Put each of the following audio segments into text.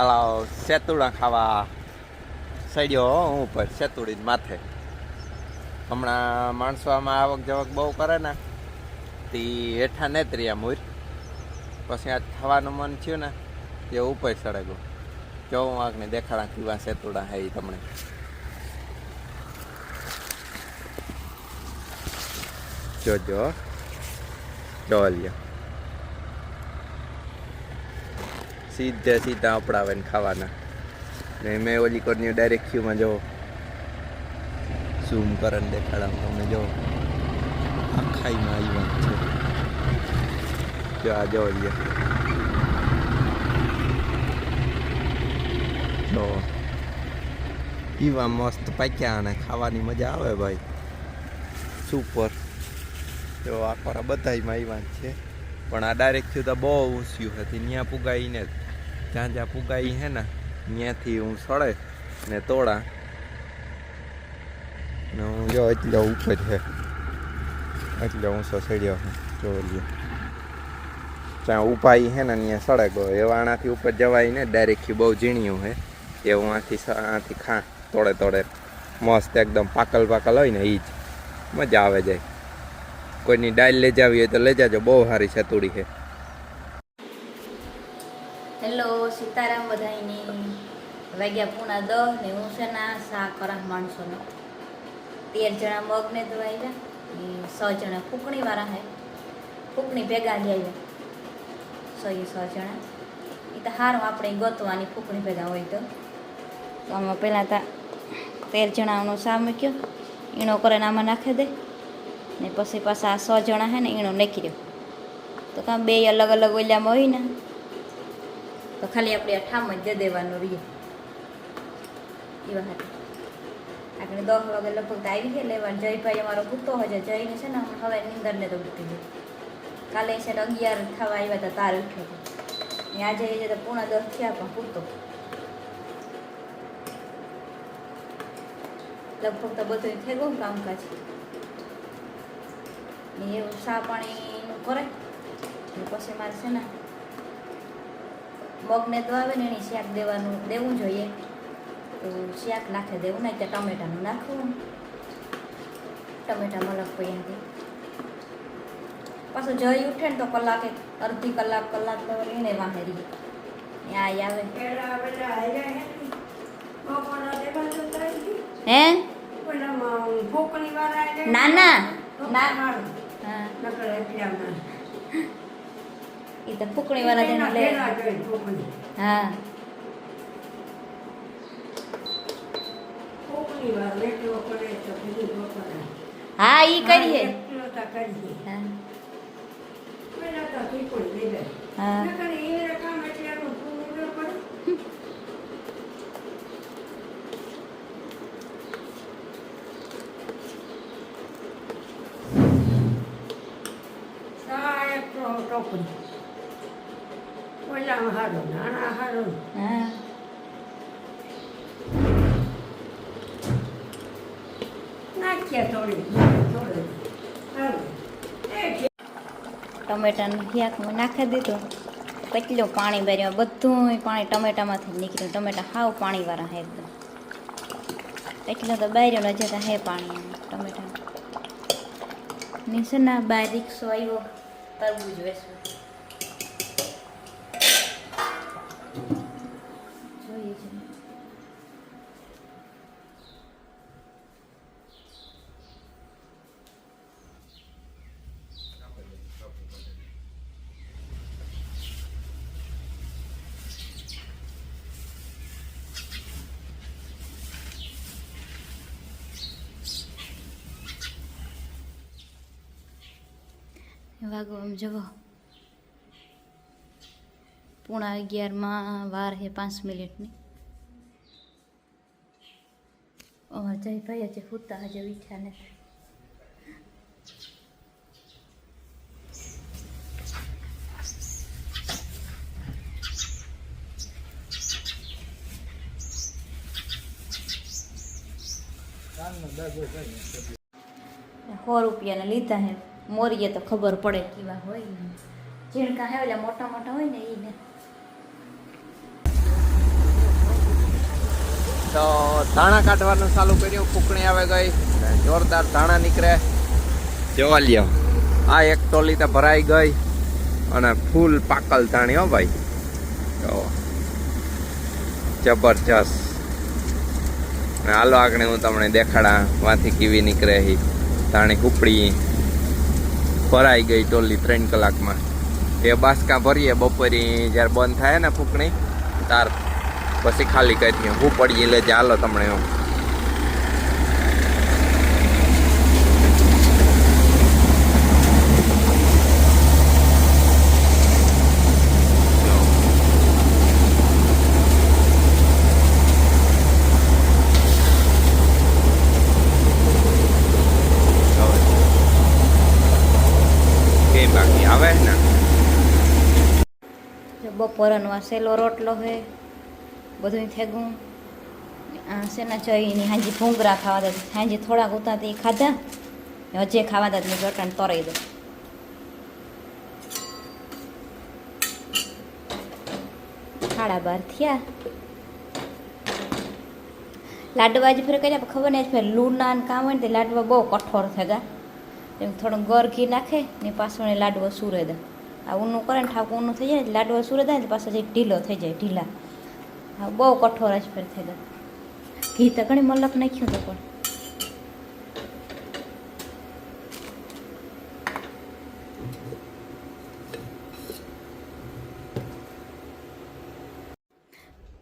હાલો સેતુડા ખાવા સડ્યો હો ઉપર સેતુડી માથે. હમણાં માણસો આમાં આવક જવક બહુ કરે ને, તે હેઠા ને ત્રિયા મૂર પછી આજ ખાવાનું મન થયું ને તે ઉપર ચડે ગયું જો હું દેખાડા કેવા સેતુડા હે તમને. જોજો જો. લ્યો. સીધે સીધા અપડાવે ને ખાવાના. ને મેં ઓલી કોરની ડાયરેક્ટ ક્યુમાં જો ઝૂમ કરે ને દેખાડા તમે જો આખાઈમાં વાત છે. જો આ જો જો પીવા મસ્ત પાક્યા અને ખાવાની મજા આવે ભાઈ. સુપર જો આ ખોરા બધાયમાં આવ્યા જ છે. પણ આ ડાયરેક્ટ થયું તો બહુ ઊંચ્યું હતી ત્યાં પુગાઈને જ્યાં જ્યાં પુગાઈ હે ને ત્યાંથી હું સળે ને તોડા ને હું જો એટલો ઉપર છે. એટલો ઊંચો સડ્યો છે લ્યો. ત્યાં ઉપાઈ હે ને ત્યાં સળે ગયો. એવા આનાથી ઉપર જવાય ને ડાયરેક્ટ બહુ ઝીણ્યું હે. એવું આથી આથી ખા તોડે તોડે મસ્ત એકદમ પાકલ પાકલ હોય ને એ જ. મજા આવે જાય. કોઈની ડાયલ લઈ જાવી હોય તો લઈ જાજો, બહુ સારી છતુડી છે. હેલો સીતારામ બધાયની. વાગ્યા પૂણા દહ ને હું છે ના સા કરા માણસોનો. તેર જણા મગને ધોવાઈ ગયા ને સ જણા ફૂકણી વાળા હે. ફૂકણી ભેગા આવ્યા સો એ સો જણા. એ તો હારું આપણે ગોતવાની ફૂકણી ભેગા હોય તો. આમાં પહેલાં તા તેર જણાનો સા મૂક્યો. ઈણો કરીને આમાં નાખી દે. ને પછી પાછા સો જણા હે ને ઈણો નાખી દો. તો કાં બે અલગ અલગ ઓલિયામાં હોય ને તો ખાલી આપણે આ ઠામ જ દેવાનું રહીએ એવા હાથે આપણે દસ વાગે લગભગ તો આવી ગયા, લેવા જયભાઈ અમારો પૂતો હજે જઈને છે ને હવે નીંદરને તો ઉઠી ગઈ કાલે છે ને અગિયાર થવા આવ્યા હતા, તાર ઉઠ્યો હતો આજે એ તો પૂણા દસ થયા પણ પૂતો લગભગ તો બધું થઈ ગયું કામકાજ. ને એવું ચા પાણીનું કરે. પછી મારે છે ને મગને તો આવે ને એની શાક દેવાનું દેવું જોઈએ. તો શાક નાખે દેવું નહીં તો ટમેટાનું નાખવું. ટમેટા મલક પૈયાથી પાછું જઈ ઉઠે ને તો કલાકે અડધી કલાક કલાક તો એને વાહે રહીએ ત્યાં આવે. હે ના ના ના હા. એ તો ફૂકણી વાળા તેને લે હા હા ઈ કરીએ હા હા હા ટમેટાનું શાકમાં નાખી દીધું. કેટલું પાણી ભર્યું? બધું પાણી ટમેટામાંથી નીકળ્યું. ટમેટા હાવ પાણીવાળા હે એકદમ. એટલું તો બાર્યું નજર હે પાણી ટમેટા નીચેના બારીક આવ્યો. તરબૂજ વેસવું જોઈએ છે વાગો આમ જવો પૂણા અગિયારમાં વાર હે પાંચ મિનિટની. અમાર જયભાઈ હજી હુતા હજી ઉઠ્યા નથી. સો રૂપિયાના લીધા હે. મોરીએ તો ખબર પડે કેવા હોય ને. ઝીણકા હે એટલે મોટા મોટા હોય ને એને તો ધાણા કાઢવાનું ચાલુ કર્યું કુકણી આવે ગઈ જોરદાર ધાણા નીકળે. જોવા લ્યો, આ એક ટોલી તો ભરાઈ ગઈ અને ફૂલ પાકલ ધાણી હો ભાઈ. તો જબરજસ્ત. હાલો આગળ હું તમને દેખાડા વાંથી કેવી નીકળે ધાણી કુપડી. ભરાઈ ગઈ ટોલી ત્રણ કલાકમાં. એ બાસકા ભરીએ, બપોરે જ્યારે બંધ થાય ને ફૂકણી, તાર પછી ખાલી કરીએ હું પડીએ એટલે ચાલો તમને હું કેમ બાકી આવે ને બપોરનો સેલો રોટલો હે બધું થેગું. આ શેના ચઈની હાજી ભૂંગરા ખાવા દે હાજી થોડાક ઉતાથી ખાધા હજે ખાવા દે મેં ચટણ તરાઈ દો. સાડા બાર થયા. લાડવા જ ફેર કર્યા ખબર નહીં ફેર લૂના ને કામ હોય ને તે લાડવા બહુ કઠોર થયા એમ થોડું ગર ઘી નાખે ને પાછું લાડવો સુરે દે. આ ઊનું કરે ને ઠાક થઈ જાય ને લાડવો સુરે થાય ને પાછા જે ઢીલો થઈ જાય, ઢીલા. હા બહુ કઠોર જ ફેર થઈ જાય. ઘી તો ઘણી મલક નાખ્યું તો પણ.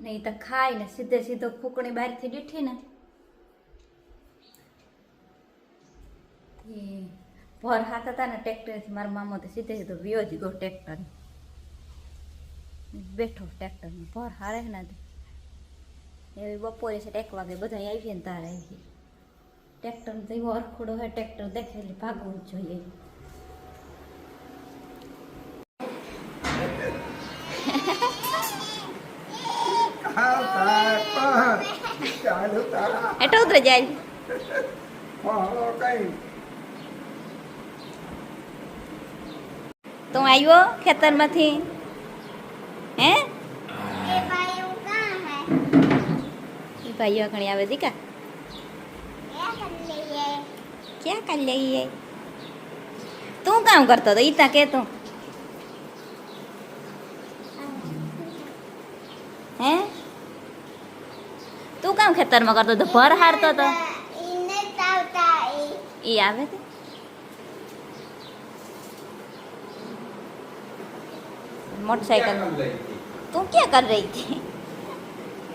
નહીં તો ખાય ને સીધે સીધો ફૂકણી બહારથી દીઠી ને. એ ભર હાથ હતા ને ટ્રેક્ટરથી મારા મામો તો સીધે સીધો વ્યો જ ગયો ટ્રેક્ટર બેઠો ટ્રેક્ટરમાં ભર હારે ના. એવી બપોરે છે એક વાગે બધા આવીએ ને તારે આવી ટ્રેક્ટર તો એવો અરખુડો હોય ટ્રેક્ટર દેખે એટલે ભાગવું જ જોઈએ. એટલું ઉતરે જાય. તું આવ્યો ખેતરમાંથી? હે? એ ભાઈઓ ઘણી આવે દીકા. ક્યાં કાલ લઈએ? તું કામ કરતો હતો ઈતા કે તું. હે? તું કામ ખેતરમાં કરતો હતો ભર હારતો હતો ઈ આવે તે? मोटरसाइकिल। તું ક્યાં કર રહી હતી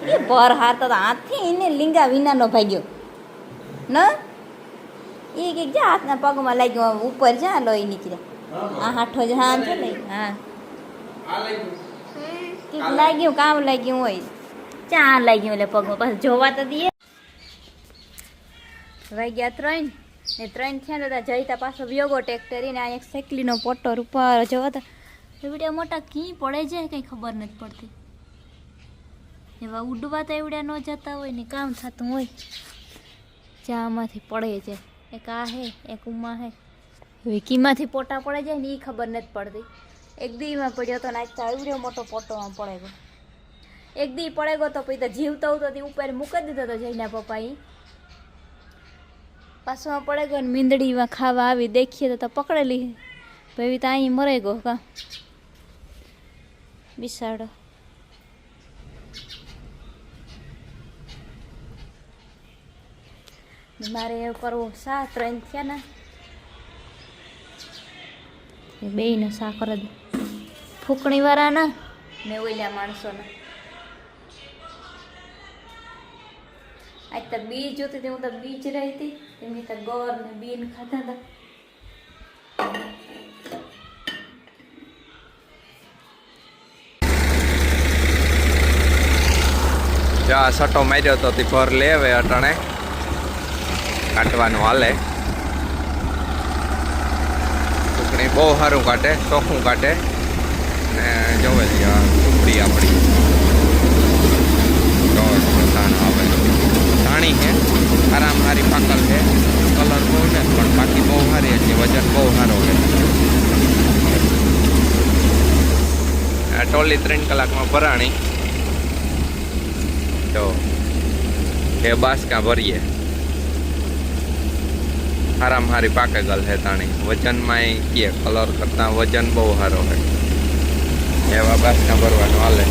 એ ભર હારતા હતા હાથથી એને લીંગા વિનાનો ભાગ્યો ન એ કે જા હાથના પગમાં લાગ્યો ઉપર જા લોહી નીકળ્યા આ હાઠો જ હા છે ને હા લાગ્યું કામ લાગ્યું હોય ચા લાગ્યું એટલે પગમાં પાછું જોવા તો દઈએ ગયા ત્રણ ને ત્રણ થયા હતા જઈતા પાછો વ્યોગો ટેક્ટરીને આ એક સેકલીનો પોટો ઉપર જોવા હતા એવડ્યા મોટા કી પડે છે કંઈ ખબર નથી પડતી. એવા ઉડવા તો એવડ્યા ન જતા હોય ને કામ થતું હોય. ચામાંથી પડે છે. એક આ હે, એક ઉમા હે. હવે કીમાંથી પોટા પડે જાય ને એ ખબર નથી પડતી. એક દીમાં પડ્યો તો નાચતા એવડ્યો મોટો પોટો આમ પડે ગયો. એક દી પડે ગયો તો પછી તો જીવતો હતો, તે ઉપર મૂકી દીધો તો પપ્પા ઈ પાછો પડે ગયો ને મીંદડીમાં ખાવા આવી, દેખીએ તો તો પકડેલી. ભાઈ તો અહીં મરે ગયો કા. બિસાડો મારે એવું કરવું સા ત્રણ થયા ને. બેયને સા કરી ફૂકણી વાળાના ને ઓઈલા માણસોના. આજ તો બીજ જોતી હતી હું તો બીજ રહી હતી. એમની તો ગોર ને બીન ખાધા હતા. આ સટો માર્યો તો તે ભર લેવે અટાણે. કાઢવાનું હાલે. ટુકડી બહુ સારું કાઢે, ચોખ્ખું કાઢે. ને જોવે ટુકડી આપણી. આવે. સાણી છે. આરામ સારી પાકલ છે. કલર બહુ છે પણ બાકી બહુ સારી છે. વજન બહુ સારો છે. ટોલી ત્રણ કલાકમાં ભરાણી તો એ બાસકા ભરીએ. હારામ હારી પાકે ગલ હે તાણી. વજનમાં કીએ કલર કરતાં વજન બહુ સારો હોય એવા બાસકા ભરવાનું હાલે.